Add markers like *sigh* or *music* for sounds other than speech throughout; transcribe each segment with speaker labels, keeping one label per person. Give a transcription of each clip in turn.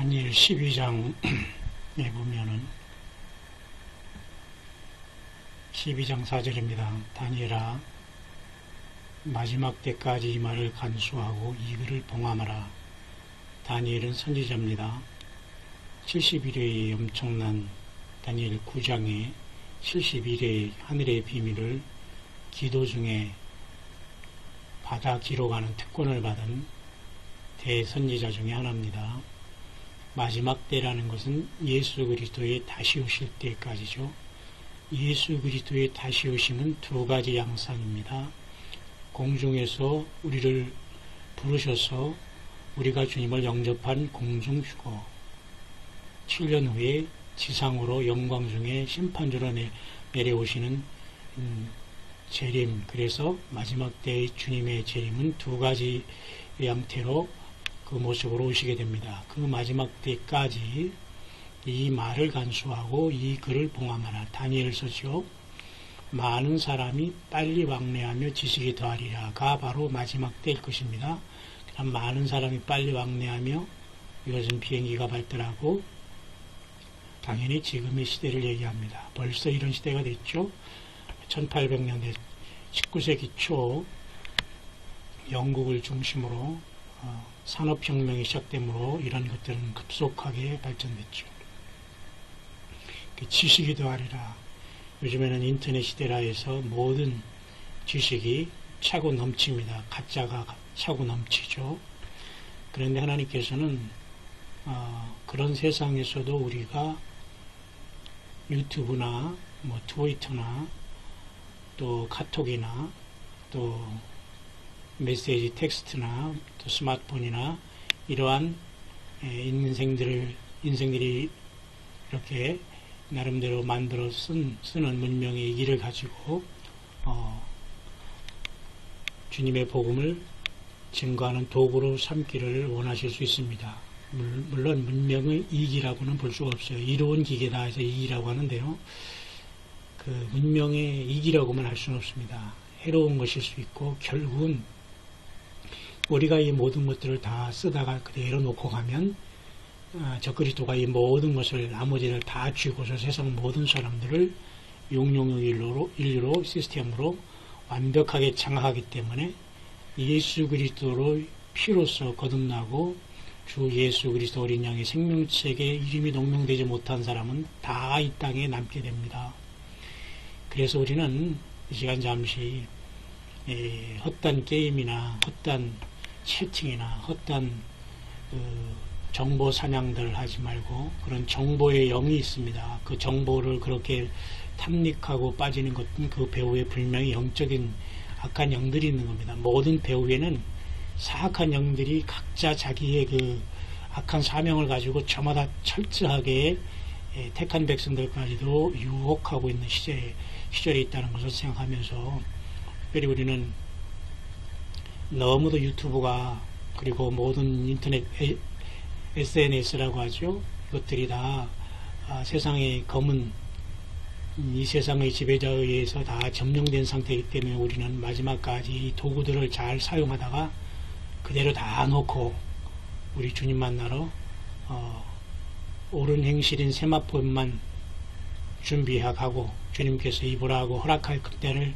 Speaker 1: 다니엘 12장에 *clears throat* 보면은 12장 4절입니다. 다니엘아 마지막 때까지 이 말을 간수하고 이 글을 봉함하라. 다니엘은 선지자입니다. 71회의 엄청난 다니엘 9장에 71회의 하늘의 비밀을 기도 중에 받아 기록하는 특권을 받은 대선지자 중의 하나입니다. 마지막 때라는 것은 예수 그리스도의 다시 오실 때까지죠. 예수 그리스도의 다시 오심은 두 가지 양상입니다. 공중에서 우리를 부르셔서 우리가 주님을 영접한 공중 휴거 7년 후에 지상으로 영광 중에 심판주로 내려오시는 음, 재림 그래서 마지막 때의 주님의 재림은 두 가지 양태로 그 모습으로 오시게 됩니다. 그 마지막 때까지 이 말을 간수하고 이 글을 봉함하라. 다니엘서죠. 많은 사람이 빨리 왕래하며 지식이 더하리라가 바로 마지막 때일 것입니다. 그럼 많은 사람이 빨리 왕래하며 이것은 비행기가 발달하고 당연히 지금의 시대를 얘기합니다. 벌써 이런 시대가 됐죠. 1800년대 19세기 초 영국을 중심으로 어, 산업혁명이 시작되므로 이런 것들은 급속하게 발전됐죠. 그 지식이 더하리라. 요즘에는 인터넷 시대라 해서 모든 지식이 차고 넘칩니다. 가짜가 차고 넘치죠. 그런데 하나님께서는 어, 그런 세상에서도 우리가 유튜브나 뭐 트위터나 또 카톡이나 또 메시지 텍스트나 또 스마트폰이나 이러한 인생들을 인생들이 이렇게 나름대로 만들어 쓴, 쓰는 문명의 길을 가지고 어, 주님의 복음을 증거하는 도구로 삼기를 원하실 수 있습니다. 물론 문명의 이기라고는 볼 수가 없어요. 이로운 기계다 해서 이기라고 하는데요. 그 문명의 이기라고만 할 수는 없습니다. 해로운 것일 수 있고 결국은 우리가 이 모든 것들을 다 쓰다가 그대로 놓고 가면 아, 저 그리스도가 이 모든 것을 나머지를 다 쥐고서 세상 모든 사람들을 용용의 인류로, 인류로 시스템으로 완벽하게 장악하기 때문에 예수 그리스도로 피로써 거듭나고 주 예수 그리스도 어린 양의 생명책에 이름이 농명되지 못한 사람은 다 이 땅에 남게 됩니다. 그래서 우리는 이 시간 잠시 헛단 게임이나 헛단 채팅이나 헛단 그 정보 사냥들 하지 말고 그런 정보의 영이 있습니다. 그 정보를 그렇게 탐닉하고 빠지는 것은 그 배우의 분명히 영적인 악한 영들이 있는 겁니다. 모든 배우에는 사악한 영들이 각자 자기의 그 악한 사명을 가지고 저마다 철저하게 예, 택한 백성들까지도 유혹하고 있는 시절에, 시절에 있다는 것을 생각하면서 특별히 우리는 너무도 유튜브가 그리고 모든 인터넷 SNS라고 하죠. 이것들이 다 아, 세상의 검은 이 세상의 지배자에 의해서 다 점령된 상태이기 때문에 우리는 마지막까지 이 도구들을 잘 사용하다가 그대로 다 놓고 우리 주님 만나러 어, 옳은 행실인 세마포만 준비하고 주님께서 입으라고 허락할 그때를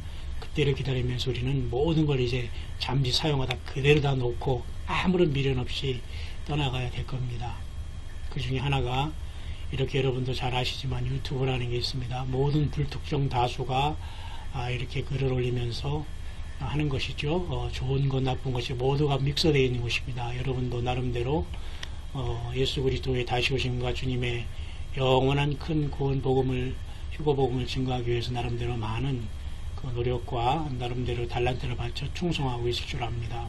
Speaker 1: 그때를 기다리면서 우리는 모든 걸 이제 잠시 사용하다 그대로 다 놓고 아무런 미련 없이 떠나가야 될 겁니다. 그 중에 하나가 이렇게 여러분도 잘 아시지만 유튜브라는 게 있습니다. 모든 불특정 다수가 아, 이렇게 글을 올리면서 하는 것이죠. 어, 좋은 것 나쁜 것이 모두가 믹서되어 있는 것입니다. 여러분도 나름대로 어, 예수 그리스도의 다시 오심과 주님의 영원한 큰 구원 복음을 휴거 복음을 증거하기 위해서 나름대로 많은 그 노력과 나름대로 달란트를 바쳐 충성하고 있을 줄 압니다.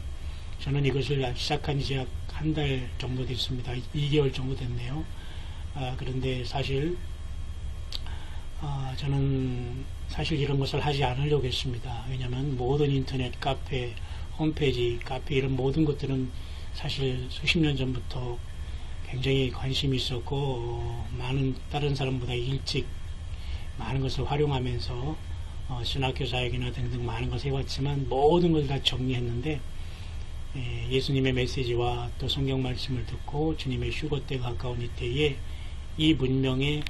Speaker 1: 저는 이것을 시작한 지 약 한 달 정도 됐습니다. 2개월 정도 됐네요. 아, 그런데 사실 아, 저는 사실 이런 것을 하지 않으려고 했습니다. 왜냐하면 모든 인터넷 카페, 홈페이지, 카페 이런 모든 것들은 사실 수십 년 전부터 굉장히 관심이 있었고 어, 많은 다른 사람보다 일찍 많은 것을 활용하면서 어, 신학교 사역이나 등등 많은 것을 해왔지만 모든 걸 다 정리했는데 예, 예수님의 메시지와 또 성경 말씀을 듣고 주님의 휴거 때가 가까운 이때에 이 문명의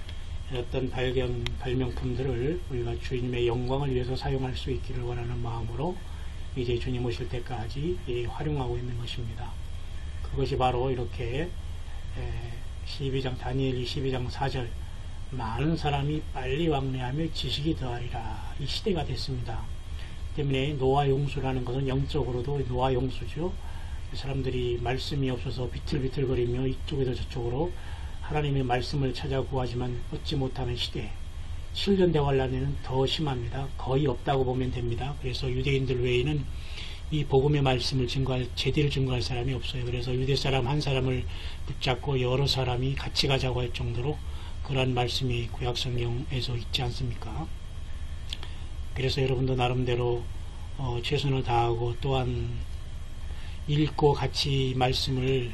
Speaker 1: 어떤 발견, 발명품들을 우리가 주님의 영광을 위해서 사용할 수 있기를 원하는 마음으로 이제 주님 오실 때까지 예, 활용하고 있는 것입니다. 그것이 바로 이렇게 12장 다니엘이 12장 4절 많은 사람이 빨리 왕래하며 지식이 더하리라 이 시대가 됐습니다. 때문에 노아 용수라는 것은 영적으로도 노아 용수죠. 사람들이 말씀이 없어서 비틀비틀거리며 이쪽에서 저쪽으로 하나님의 말씀을 찾아 구하지만 얻지 못하는 시대. 7년 대환란에는 더 심합니다. 거의 없다고 보면 됩니다. 그래서 유대인들 외에는 이 복음의 말씀을 증거할 제대로 증거할 사람이 없어요. 그래서 유대 사람 한 사람을 붙잡고 여러 사람이 같이 가자고 할 정도로 그러한 말씀이 구약 성경에서 있지 않습니까? 그래서 여러분도 나름대로 어, 최선을 다하고 또한 읽고 같이 말씀을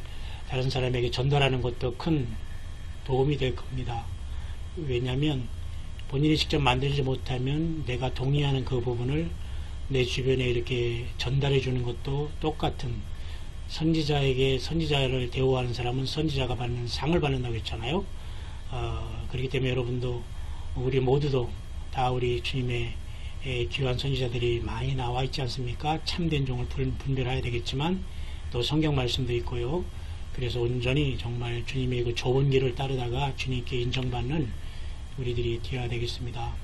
Speaker 1: 다른 사람에게 전달하는 것도 큰 도움이 될 겁니다. 왜냐하면 본인이 직접 만들지 못하면 내가 동의하는 그 부분을 내 주변에 이렇게 전달해 주는 것도 똑같은 선지자에게 선지자를 대우하는 사람은 선지자가 받는 상을 받는다고 했잖아요. 어, 그렇기 때문에 여러분도 우리 모두도 다 우리 주님의 귀한 선지자들이 많이 나와 있지 않습니까? 참된 종을 분별해야 되겠지만 또 성경 말씀도 있고요. 그래서 온전히 정말 주님의 그 좁은 길을 따르다가 주님께 인정받는 우리들이 되어야 되겠습니다.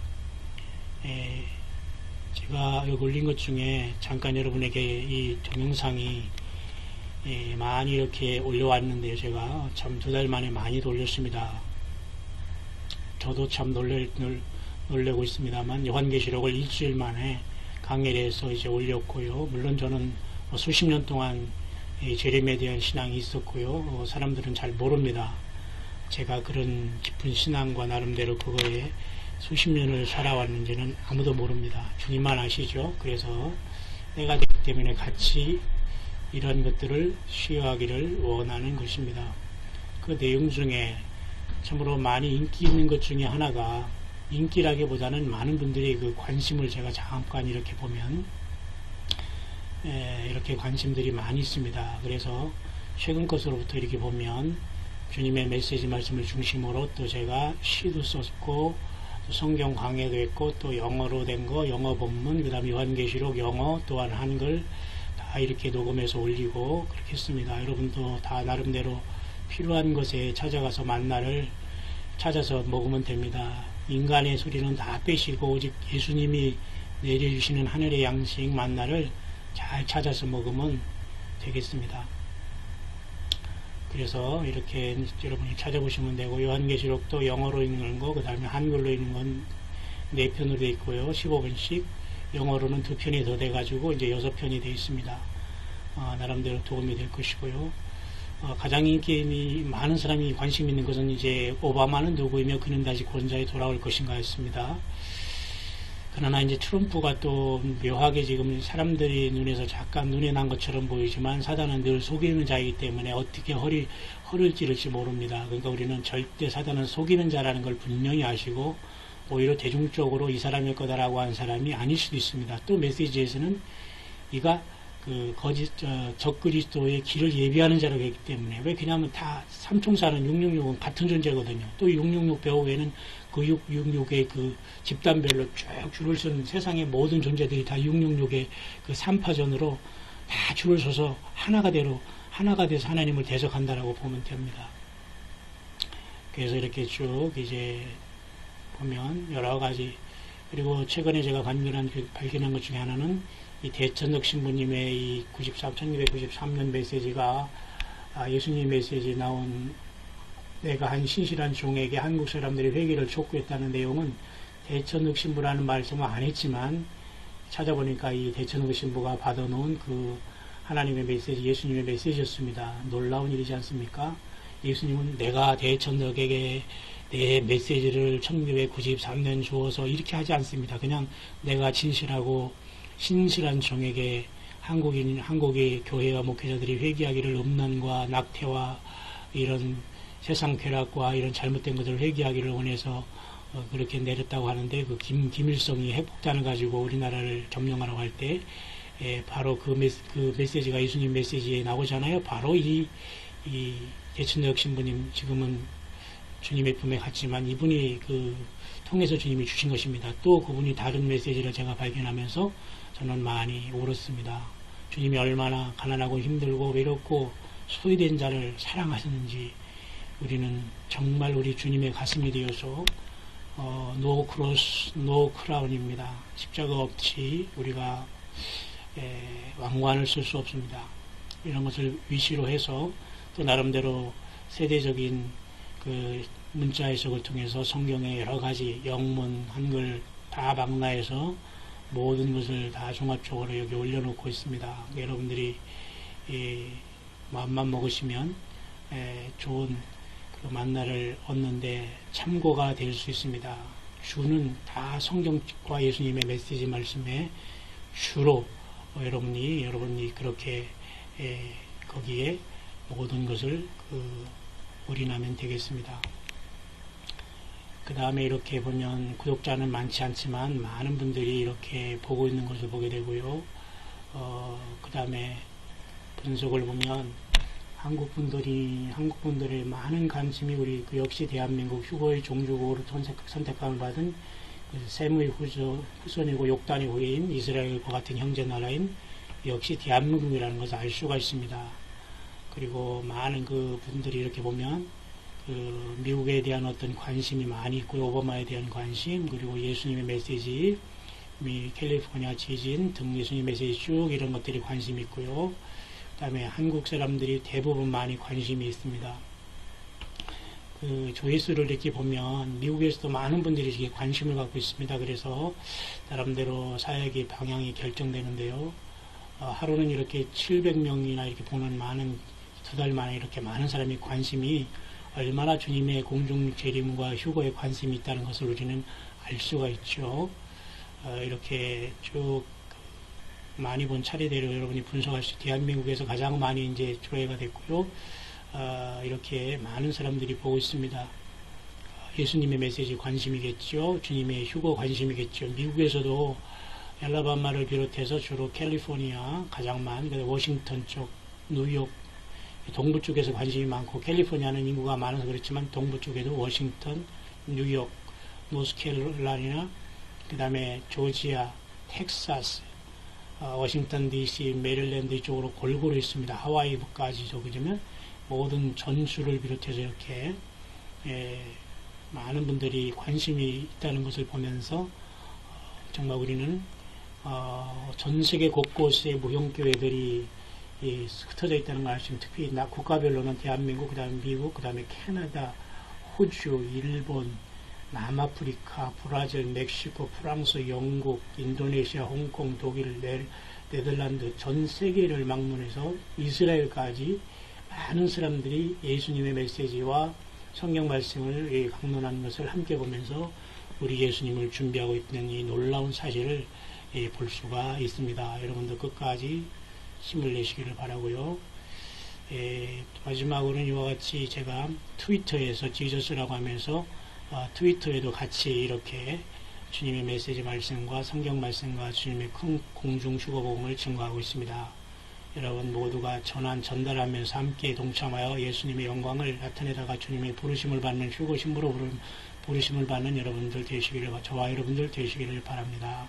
Speaker 1: 에, 제가 여기 올린 것 중에 잠깐 여러분에게 이 동영상이 에, 많이 이렇게 올려왔는데요. 제가 참 두 달 만에 많이 돌렸습니다. 저도 참 놀래, 놀래고 있습니다만 요한계시록을 일주일 만에 강의에서 이제 올렸고요. 물론 저는 뭐 수십 년 동안 재림에 대한 신앙이 있었고요. 어, 사람들은 잘 모릅니다. 제가 그런 깊은 신앙과 나름대로 그거에 수십 년을 살아왔는지는 아무도 모릅니다. 주님만 아시죠. 그래서 내가 되기 때문에 같이 이런 것들을 쉬어하기를 원하는 것입니다. 그 내용 중에 참으로 많이 인기 있는 것 중에 하나가 인기라기보다는 많은 분들이 그 관심을 제가 잠깐 이렇게 보면 에, 이렇게 관심들이 많이 있습니다. 그래서 최근 것으로부터 이렇게 보면 주님의 메시지 말씀을 중심으로 또 제가 시도 썼고 또 성경 강해도 했고 또 영어로 된 거 영어 본문 그 다음에 요한계시록 영어 또한 한글 다 이렇게 녹음해서 올리고 그렇게 했습니다. 여러분도 다 나름대로 필요한 것에 찾아가서 만나를 찾아서 먹으면 됩니다. 인간의 소리는 다 빼시고 오직 예수님이 내려주시는 하늘의 양식 만나를 잘 찾아서 먹으면 되겠습니다. 그래서 이렇게 여러분이 찾아보시면 되고 요한계시록도 영어로 읽는 거, 그 다음에 한글로 읽는 건 4편으로 되어 있고요. 15분씩 영어로는 2편이 더 돼가지고 이제 6편이 되어 있습니다. 어, 나름대로 도움이 될 것이고요. 어, 가장 인기 많은 사람이 관심 있는 것은 이제 오바마는 누구이며 그는 다시 권자에 돌아올 것인가 였습니다. 그러나 이제 트럼프가 또 묘하게 지금 사람들이 눈에서 잠깐 눈에 난 것처럼 보이지만 사단은 늘 속이는 자이기 때문에 어떻게 허리, 허를 찌를지 모릅니다. 그러니까 우리는 절대 사단은 속이는 자라는 걸 분명히 아시고 오히려 대중적으로 이 사람일 거다라고 한 사람이 아닐 수도 있습니다. 또 메시지에서는 이가 그 거짓 어, 적그리스도의 길을 예비하는 자라고 했기 때문에 왜 그냐면 다 삼총사는 666은 같은 존재거든요. 또 666 배후에는 그 666의 그 집단별로 쭉 줄을 쓴 세상의 모든 존재들이 다 666의 그 3파전으로 다 줄을 서서 하나가 되로 하나가 돼서 하나님을 대적한다라고 보면 됩니다. 그래서 이렇게 쭉 이제 보면 여러 가지 그리고 최근에 제가 관련한 그 발견한 것 중에 하나는 이 대천덕 신부님의 이 93, 1993년 메시지가 아, 예수님 메시지 나온 내가 한 신실한 종에게 한국 사람들이 회개를 촉구했다는 내용은 대천흑 신부라는 말씀을 안 했지만 찾아보니까 이 대천흑 신부가 받아놓은 그 하나님의 메시지, 예수님의 메시지였습니다. 놀라운 일이지 않습니까? 예수님은 내가 대천흑에게 내 메시지를 1993년 주어서 이렇게 하지 않습니다. 그냥 내가 진실하고 신실한 종에게 한국인, 한국의 교회와 목회자들이 회개하기를 음란과 낙태와 이런 세상 쾌락과 이런 잘못된 것들을 회개하기를 원해서 어, 그렇게 내렸다고 하는데 그 김, 김일성이 핵폭탄을 가지고 우리나라를 점령하라고 할때 예, 바로 그, 메시, 그 메시지가 예수님 메시지에 나오잖아요. 바로 이, 이 예천적 신부님 지금은 주님의 품에 갔지만 이분이 그 통해서 주님이 주신 것입니다. 또 그분이 다른 메시지를 제가 발견하면서 저는 많이 울었습니다. 주님이 얼마나 가난하고 힘들고 외롭고 소외된 자를 사랑하셨는지 우리는 정말 우리 주님의 가슴이 되어서 어, 노 크로스, 노 크라운입니다. 십자가 없이 우리가 에, 왕관을 쓸 수 없습니다. 이런 것을 위시로 해서 또 나름대로 세대적인 그 문자 해석을 통해서 성경의 여러 가지 영문, 한글 다 망라해서 모든 것을 다 종합적으로 여기 올려놓고 있습니다. 여러분들이 이 마음만 먹으시면 에, 좋은 그 만나를 얻는데 참고가 될 수 있습니다. 주는 다 성경과 예수님의 메시지 말씀에 주로 어, 여러분이 여러분이 그렇게 에, 거기에 모든 것을 그 올인하면 되겠습니다. 그 다음에 이렇게 보면 구독자는 많지 않지만 많은 분들이 이렇게 보고 있는 것을 보게 되고요. 어, 그 다음에 분석을 보면 한국 분들이 한국 분들의 많은 관심이 우리 그 역시 대한민국 휴거의 종주국으로 선택, 선택함을 받은 그 세무의 후손, 후손이고 욕단의 후예인 이스라엘과 같은 형제 나라인 역시 대한민국이라는 것을 알 수가 있습니다. 그리고 많은 그 분들이 이렇게 보면 그 미국에 대한 어떤 관심이 많이 있고요. 오바마에 대한 관심, 그리고 예수님의 메시지, 미 캘리포니아 지진 등 예수님 메시지 쭉 이런 것들이 관심이 있고요. 그 다음에 한국 사람들이 대부분 많이 관심이 있습니다. 그 조회수를 이렇게 보면 미국에서도 많은 분들이 이렇게 관심을 갖고 있습니다. 그래서 나름대로 사역의 방향이 결정되는데요. 어, 하루는 이렇게 700명이나 이렇게 보는 많은 두 달 만에 이렇게 많은 사람이 관심이 얼마나 주님의 공중 재림과 휴거에 관심이 있다는 것을 우리는 알 수가 있죠. 어, 이렇게 쭉 많이 본 차례대로 여러분이 분석할 수, 대한민국에서 가장 많이 이제 조회가 됐고요. 어, 이렇게 많은 사람들이 보고 있습니다. 예수님의 메시지 관심이겠죠. 주님의 휴거 관심이겠죠. 미국에서도 엘라바마를 비롯해서 주로 캘리포니아 가장 많은 워싱턴 쪽, 뉴욕 동부 쪽에서 관심이 많고 캘리포니아는 인구가 많아서 그렇지만 동부 쪽에도 워싱턴, 뉴욕, 노스캐롤라이나, 그 다음에 조지아, 텍사스, 어, 워싱턴 DC, 메릴랜드 이쪽으로 골고루 있습니다. 하와이까지죠. 그러면 모든 전수를 비롯해서 이렇게 예, 많은 분들이 관심이 있다는 것을 보면서 어, 정말 우리는 어, 전 세계 곳곳에 무형교회들이 흩어져 있다는 걸 아시면 특히 나 국가별로는 대한민국, 그 다음에 미국, 그 다음에 캐나다, 호주, 일본, 남아프리카, 브라질, 멕시코, 프랑스, 영국, 인도네시아, 홍콩, 독일, 네, 네덜란드 전 세계를 방문해서 이스라엘까지 많은 사람들이 예수님의 메시지와 성경 말씀을 강론하는 것을 함께 보면서 우리 예수님을 준비하고 있는 이 놀라운 사실을 볼 수가 있습니다. 여러분들 끝까지 힘을 내시기를 바라고요. 에, 마지막으로는 이와 같이 제가 트위터에서 지저스라고 하면서 어, 트위터에도 같이 이렇게 주님의 메시지 말씀과 성경 말씀과 주님의 큰 공중 휴거복음을 증거하고 있습니다. 여러분 모두가 전환 전달하면서 함께 동참하여 예수님의 영광을 나타내다가 주님의 부르심을 받는 휴거 신부로 부르심을 받는 여러분들 되시기를 저와 여러분들 되시기를 바랍니다.